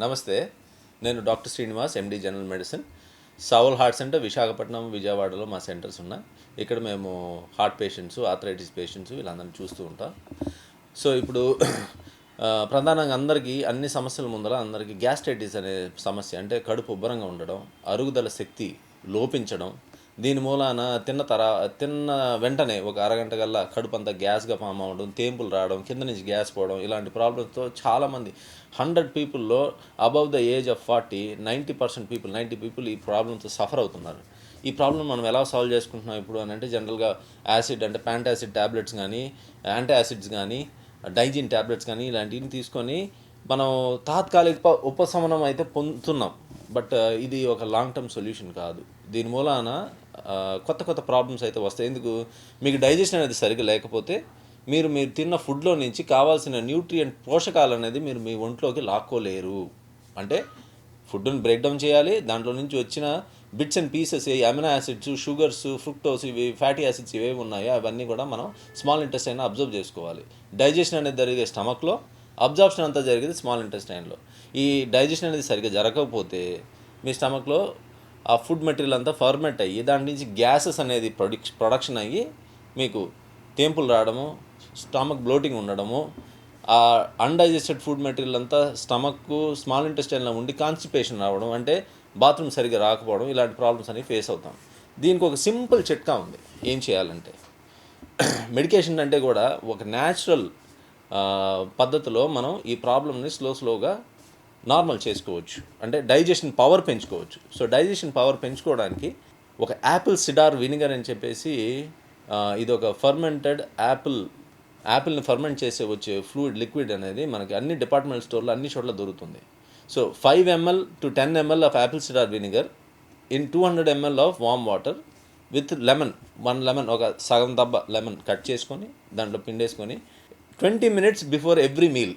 నమస్తే నేను doctor Srinivas MD general medicine soul heart centre Visakhapatnam విజయవాడలో మా సెంటర్స్ ఉన్నాయి. ఇక్కడ మేము హార్ట్ పేషెంట్స్ ఆథరైటిస్ పేషెంట్స్ వీళ్ళందరినీ చూస్తూ ఉంటాం. సో ఇప్పుడు ప్రధానంగా అందరికీ అన్ని సమస్యల ముందర అందరికీ గ్యాస్ట్రైటిస్ అనే సమస్య అంటే కడుపు ఉబ్బరంగా ఉండడం అరుగుదల శక్తి లోపించడం దీని మూలాన తిన్న తర తిన్న వెంటనే ఒక అరగంట కల్లా కడుపు అంతా గ్యాస్గా ఫామ్ అవ్వడం తేంపులు రావడం కింద నుంచి గ్యాస్ పోవడం ఇలాంటి ప్రాబ్లమ్స్తో చాలామంది hundred పీపుల్లో above the age of forty ninety percent people ninety people ఈ ప్రాబ్లమ్తో సఫర్ అవుతున్నారు. ఈ ప్రాబ్లం మనం ఎలా సాల్వ్ చేసుకుంటున్నాం ఇప్పుడు అని అంటే జనరల్గా యాసిడ్ అంటే ప్యాంటాసిడ్ ట్యాబ్లెట్స్ కానీ యాంటీ యాసిడ్స్ కానీ డైజిన్ ట్యాబ్లెట్స్ కానీ ఇలాంటివి తీసుకొని మనం తాత్కాలిక ఉపశమనం అయితే పొందుతున్నాం. బట్ ఇది ఒక లాంగ్ టర్మ్ సొల్యూషన్ కాదు. దీని మూలాన కొత్త కొత్త ప్రాబ్లమ్స్ అయితే వస్తాయి. ఎందుకు? మీకు డైజెషన్ అనేది సరిగ్గా లేకపోతే మీరు మీరు తిన్న ఫుడ్లో నుంచి కావాల్సిన న్యూట్రియంట్ పోషకాలు అనేది మీరు మీ ఒంట్లోకి లాక్కోలేరు. అంటే ఫుడ్ని బ్రేక్ డౌన్ చేయాలి. దాంట్లో నుంచి వచ్చిన bits and pieces amino acids sugars fructose ఇవి ఫ్యాటీ యాసిడ్స్ ఇవేవి ఉన్నాయో అవన్నీ కూడా మనం స్మాల్ ఇంటెస్టైన్ అబ్జర్వ్ చేసుకోవాలి. డైజెషన్ అనేది జరిగే స్టమక్లో అబ్జార్ప్షన్ అంతా జరిగేది స్మాల్ ఇంటెస్టైన్లో. ఈ డైజెషన్ అనేది సరిగ్గా జరగకపోతే మీ స్టమక్లో ఆ ఫుడ్ మెటీరియల్ అంతా ఫర్మెట్ అయ్యి దాని నుంచి గ్యాసెస్ అనేది ప్రొడక్ ప్రొడక్షన్ అయ్యి మీకు తేంపులు రావడము స్టమక్ బ్లోటింగ్ ఉండడము ఆ అన్డైజెస్టెడ్ ఫుడ్ మెటీరియల్ అంతా స్టమక్ స్మాల్ ఇంటెస్టైన్లో ఉండి కాన్స్టిపేషన్ రావడం అంటే బాత్రూమ్ సరిగ్గా రాకపోవడం ఇలాంటి ప్రాబ్లమ్స్ అనేవి ఫేస్ అవుతాం. దీనికి ఒక సింపుల్ చిట్కా ఉంది. ఏం చేయాలంటే మెడికేషన్ అంటే కూడా ఒక న్యాచురల్ పద్ధతిలో మనం ఈ ప్రాబ్లమ్ని స్లో స్లోగా నార్మల్ చేసుకోవచ్చు. అంటే డైజెషన్ పవర్ పెంచుకోవచ్చు. సో డైజెషన్ పవర్ పెంచుకోవడానికి ఒక యాపిల్ సిడార్ వినిగర్ అని చెప్పేసి ఇది ఒక ఫర్మెంటెడ్ యాపిల్ యాపిల్ని ఫర్మెంట్ చేసే వచ్చే ఫ్లూయిడ్ లిక్విడ్ అనేది మనకి అన్ని డిపార్ట్మెంట్ స్టోర్లో అన్ని చోట్ల దొరుకుతుంది. So five ml to ten ml of apple cider vinegar in two hundred ml of warm water with lemon one lemon ఒక సగం దబ్బ లెమన్ కట్ చేసుకొని దాంట్లో పిండేసుకొని twenty minutes before every meal.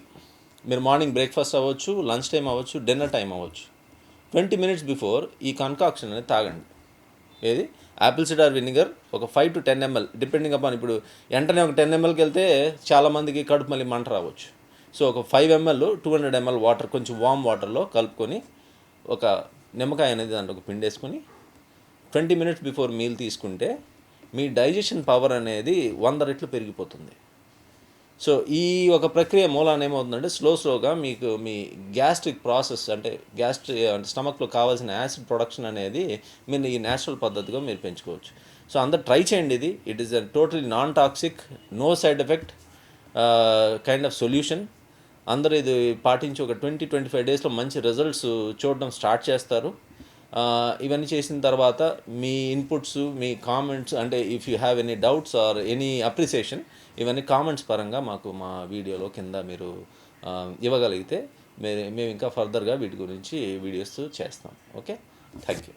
మీరు మార్నింగ్ బ్రేక్ఫాస్ట్ అవ్వచ్చు లంచ్ టైం అవ్వచ్చు dinner time అవ్వచ్చు. Twenty minutes before ఈ కన్కాక్షన్ అనేది తాగండి. ఏది? యాపిల్ సిడార్ వినిగర్ ఒక five to ten ml depending upon ఇప్పుడు వెంటనే ఒక టెన్ ఎంఎల్కి వెళ్తే చాలామందికి కడుపు మళ్ళీ మంట రావచ్చు. సో ఒక five ML two hundred ML water కొంచెం వామ్ వాటర్లో కలుపుకొని ఒక నిమ్మకాయ అనేది దాంట్లో ఒక పిండేసుకొని ట్వంటీ మినిట్స్ బిఫోర్ మీల్ తీసుకుంటే మీ డైజెషన్ పవర్ అనేది వంద రెట్లు పెరిగిపోతుంది. సో ఈ ఒక ప్రక్రియ మూలాన ఏమవుతుందంటే స్లో స్లోగా మీకు మీ గ్యాస్ట్రిక్ ప్రాసెస్ అంటే గ్యాస్ట్రిక్ అంటే స్టమక్లో కావాల్సిన యాసిడ్ ప్రొడక్షన్ అనేది మీరు ఈ నేచురల్ పద్ధతిగా మీరు పెంచుకోవచ్చు. సో అందరు ట్రై చేయండి ఇది. It is a totally non toxic no side effect kind of solution అందరూ ఇది పాటించి ఒక ట్వంటీ ట్వంటీ ఫైవ్ డేస్లో మంచి రిజల్ట్స్ చూడడం స్టార్ట్ చేస్తారు. ఇవన్నీ చేసిన తర్వాత మీ ఇన్పుట్స్ మీ కామెంట్స్ అంటే if you have any doubts or any appreciation ఇవన్నీ కామెంట్స్ పరంగా మాకు మా వీడియోలో కింద మీరు ఇవ్వగలిగితే మే మేము ఇంకా ఫర్దర్గా వీటి గురించి వీడియోస్ చేస్తాం. Okay thank you